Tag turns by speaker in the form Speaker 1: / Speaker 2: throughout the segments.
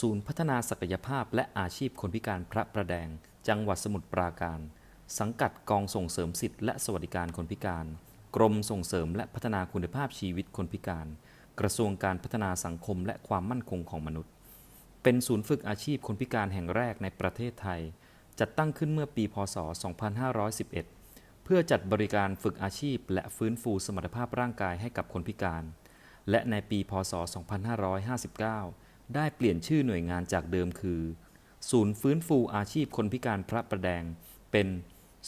Speaker 1: ศูนย์พัฒนาศักยภาพและอาชีพคนพิการพระประแดง จังหวัดสมุทรปราการ สังกัดกองส่งเสริมสิทธิและสวัสดิการคนพิการ กรมส่งเสริมและพัฒนาคุณภาพชีวิตคนพิการ กระทรวงการพัฒนาสังคมและความมั่นคงของมนุษย์ เป็นศูนย์ฝึกอาชีพคนพิการแห่งแรกในประเทศไทย จัดตั้งขึ้นเมื่อปีพศ 2511 เพื่อจัดบริการฝึกอาชีพ และฟื้นฟูสมรรถภาพร่างกายให้กับคนพิการ และในปีพศ 2559 ได้เปลี่ยนชื่อหน่วยงานจากเดิมคือ ศูนย์ฟื้นฟูอาชีพคนพิการพระประแดง เป็น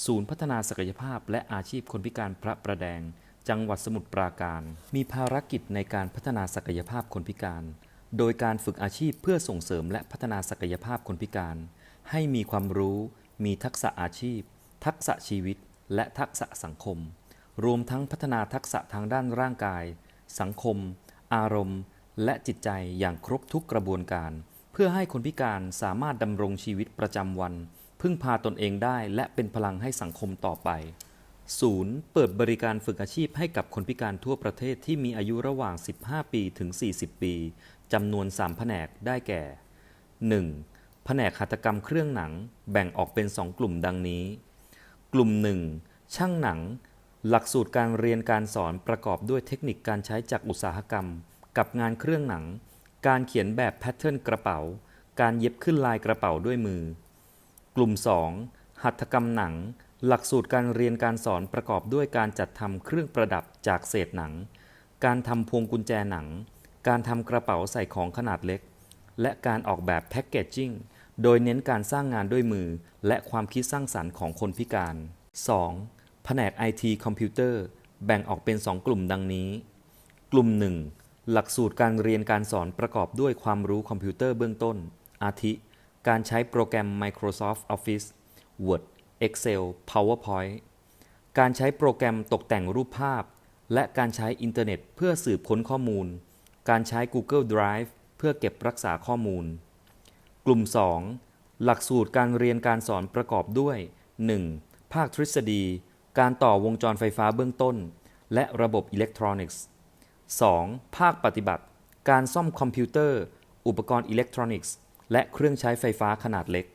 Speaker 1: ศูนย์พัฒนาศักยภาพ และอาชีพคนพิการพระประแดง จังหวัดสมุทรปราการ มีภารกิจในการพัฒนาศักยภาพคนพิการ โดยการฝึกอาชีพเพื่อส่งเสริมและพัฒนาศักยภาพคนพิการ ให้มีความรู้ มีทักษะอาชีพ ทักษะชีวิต และทักษะสังคม รวมทั้งพัฒนาทักษะทางด้านร่างกาย สังคม อารมณ์ และจิตใจอย่างครบทุกกระบวนการ เพื่อให้คนพิการสามารถดำรงชีวิตประจำวัน พึ่งพาตนเองได้และเป็นพลังให้สังคมต่อไปศูนย์เปิดบริการฝึกอาชีพให้กับคนพิการทั่วประเทศที่มีอายุระหว่าง 15 ปีถึง 40 ปีจำนวน 3 แผนกได้แก่ 1. แผนกหัตถกรรมเครื่องหนังแบ่งออกเป็น 2 กลุ่มดังนี้ กลุ่ม 1 ช่างหนัง หลักสูตรการเรียนการสอนประกอบด้วยเทคนิคการใช้จากอุตสาหกรรม กับงานเครื่องหนัง การเขียนแบบแพทเทิร์นกระเป๋า การเย็บขึ้นลายกระเป๋าด้วยมือ กลุ่ม 2 หัตถกรรมหนัง หลักสูตรการเรียนการสอนประกอบด้วยการจัดทำเครื่องประดับจากเศษหนัง การทำพวงกุญแจหนัง การทำกระเป๋าใส่ของขนาดเล็ก และการออกแบบแพ็กเกจจิ้งโดยเน้นการสร้างงานด้วยมือ และความคิดสร้างสรรค์ของคนพิการ 2. แผนก IT คอมพิวเตอร์ แบ่งออกเป็น 2 กลุ่มดังนี้ กลุ่ม 1 หลักสูตรการเรียนการสอนประกอบด้วยความรู้คอมพิวเตอร์เบื้องต้น อาทิ การใช้โปรแกรม Microsoft Office Word Excel PowerPoint การใช้โปรแกรมตกแต่งรูปภาพ และการใช้อินเทอร์เน็ตเพื่อสืบค้นข้อมูล การใช้ Google Drive เพื่อเก็บรักษาข้อมูล กลุ่ม 2 หลักสูตรการเรียนการสอนประกอบด้วย 1. ภาคทฤษฎี การต่อวงจรไฟฟ้าเบื้องต้น และระบบอิเล็กทรอนิกส์ 2. ภาคปฏิบัติ การซ่อมคอมพิวเตอร์ อุปกรณ์อิเล็กทรอนิกส์ และเครื่องใช้ไฟฟ้าขนาดเล็ก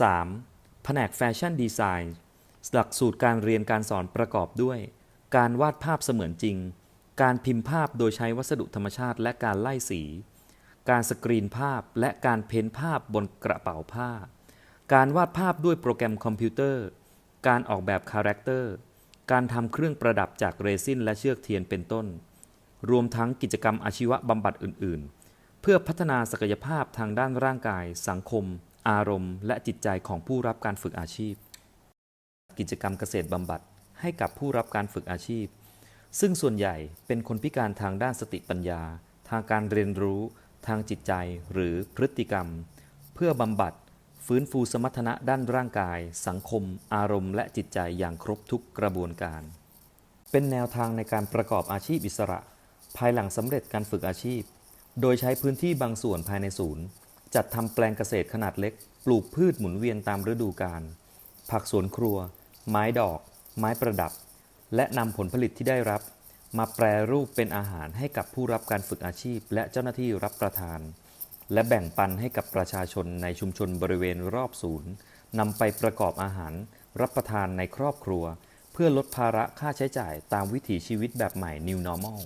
Speaker 1: 3. แผนกแฟชั่นดีไซน์ หลักสูตรการเรียนการสอนประกอบด้วย การวาดภาพเสมือนจริง การพิมพ์ภาพโดยใช้วัสดุธรรมชาติและการไล่สี การสกรีนภาพและการเพ้นภาพบนกระเป๋าผ้า การวาดภาพด้วยโปรแกรมคอมพิวเตอร์ การออกแบบคาแรคเตอร์ การทำเครื่องประดับจากเรซินและเชือกเทียนเป็นต้น รวมทั้งกิจกรรมอาชีวบำบัดอื่น ๆ เพื่อพัฒนาศักยภาพทางด้านร่างกาย สังคม อารมณ์ และจิตใจของผู้รับการฝึกอาชีพ กิจกรรมเกษตรบำบัดให้กับผู้รับการฝึกอาชีพ ซึ่งส่วนใหญ่เป็นคนพิการทางด้านสติปัญญา ทางการเรียนรู้ ทางจิตใจหรือพฤติกรรม เพื่อบำบัด ฟื้นฟูสมรรถนะด้านร่างกาย สังคม อารมณ์ และจิตใจอย่างครบทุกกระบวนการ เป็นแนวทางในการประกอบอาชีพอิสระ ภายหลังสำเร็จการฝึกอาชีพ โดยใช้พื้นที่บางส่วนภายในศูนย์ จัดทำแปลงเกษตรขนาดเล็ก ปลูกพืชหมุนเวียนตามฤดูกาล ผักสวนครัว ไม้ดอก ไม้ประดับ และนำผลผลิตที่ได้รับ มาแปรรูปเป็นอาหารให้กับผู้รับการฝึกอาชีพ และเจ้าหน้าที่รับประทาน และแบ่งปันให้กับประชาชนในชุมชนบริเวณรอบศูนย์นำไปประกอบอาหาร รับประทานในครอบครัว เพื่อลดภาระค่าใช้จ่ายตามวิถีชีวิตแบบใหม่ New Normal